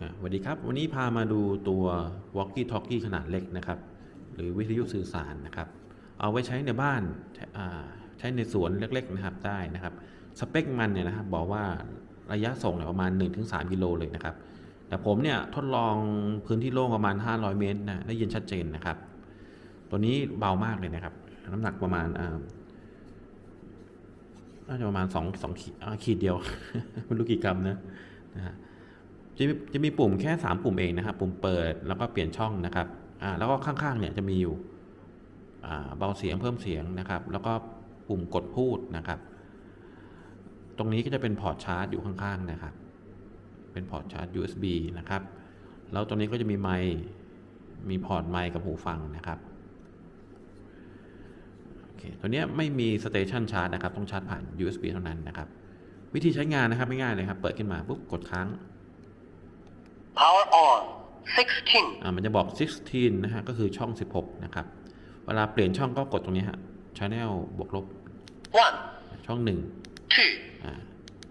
สวัสดีครับ วันนี้พามาดูตัว walkie talkie ขนาดเล็กนะครับ หรือวิทยุสื่อสารนะครับ เอาไว้ใช้ในบ้านใช้ในสวนเล็กๆนะครับได้นะครับ สเปคมันเนี่ยนะครับบอกว่าระยะส่งเนี่ยประมาณ 1-3 กิโลเลยนะครับ แต่ผมเนี่ยทดลองพื้นที่โล่งประมาณ 500 เมตรนะได้ยินชัดเจนนะครับ ตัวนี้เบามากเลยนะครับ น้ำหนักประมาณอาน่าจะประมาณ2 2ขีดอ่าขีดเดียวไม่รู้กี่กรัมนะนะฮะ จะมีจะมีปุ่มแค่ 3 ปุ่มเองนะครับ ปุ่มเปิดแล้วก็เปลี่ยนช่องนะครับอ่าแล้วก็ข้างๆเนี่ยจะมีอยู่อ่าเบาเสียงเพิ่มเสียงนะครับ แล้วก็ปุ่มกดพูดนะครับ ตรงนี้ก็จะเป็นพอร์ตชาร์จอยู่ข้างๆนะครับ เป็นพอร์ตชาร์จ USB นะครับ แล้วตรงนี้ก็จะมีไมค์มีพอร์ตไมค์กับหูฟังนะครับโอเคตัวเนี้ยไม่มีสเตชันชาร์จนะครับ ต้องชาร์จผ่าน USB เท่านั้นนะครับ วิธีใช้งานนะครับไม่ง่ายเลยครับ เปิดขึ้นมาปุ๊บกดค้าง Power on. 16. อ่ามันจะบอก 16 นะฮะ ก็คือช่อง 16 นะครับ เวลาเปลี่ยนช่องก็กดตรงนี้ฮะ channel บวกลบ 1, ช่อง1 2, อ่า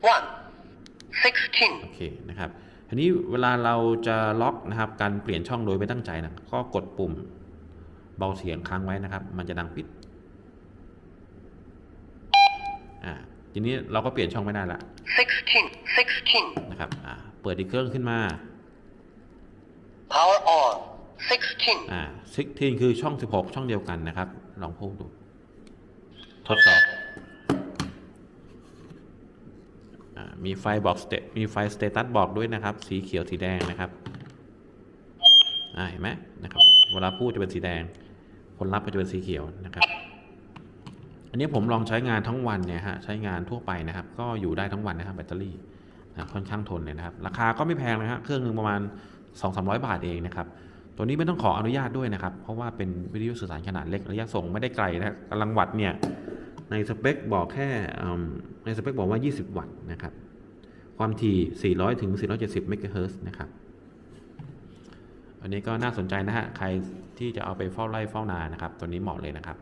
1. 16. โอเคนะครับทีนี้เวลาเราจะล็อกนะครับ การเปลี่ยนช่องโดยไม่ตั้งใจนะก็กดปุ่มเบาเสียงค้างไว้นะครับ มันจะดังปิดอ่าทีนี้เราก็เปลี่ยนช่องไม่ได้ละ 16. 16. นะครับอ่าเปิดอีกเครื่องขึ้นมา Power on. 16. อ่า16 คือช่อง 16 ช่องเดียวกันนะครับ ลองพูดดู ทดสอบอามีไฟบอกสเตมีไฟสเตตัสบอกด้วยนะครับ สีเขียวสีแดงนะครับอ่าเห็นไหมนะครับ เวลาพูดจะเป็นสีแดง ผลลัพธ์ก็จะเป็นสีเขียวนะครับ อันนี้ผมลองใช้งานทั้งวันเนี่ยฮะ ใช้งานทั่วไปนะครับ ก็อยู่ได้ทั้งวันนะครับแบตเตอรี่ค่อนข้างทนเลยนะครับ ราคาก็ไม่แพงนะฮะ เครื่องหนึ่งประมาณ 2-300 บาทเองนะครับ ตัวนี้ไม่ต้องขออนุญาตด้วยนะครับ เพราะว่าเป็นวิทยุสื่อสารขนาดเล็กระยะส่งไม่ได้ไกลนะกำลังวัตต์เนี่ยในสเปคบอกแค่ในสเปคบอกว่า 20 วัตต์นะครับ ความถี่ 400 ถึง 470 เมกะเฮิรตซ์นะครับ อันนี้ก็น่าสนใจนะฮะ ใครที่จะเอาไปเฝ้าไร่เฝ้านานะครับ ตัวนี้เหมาะเลยนะครับ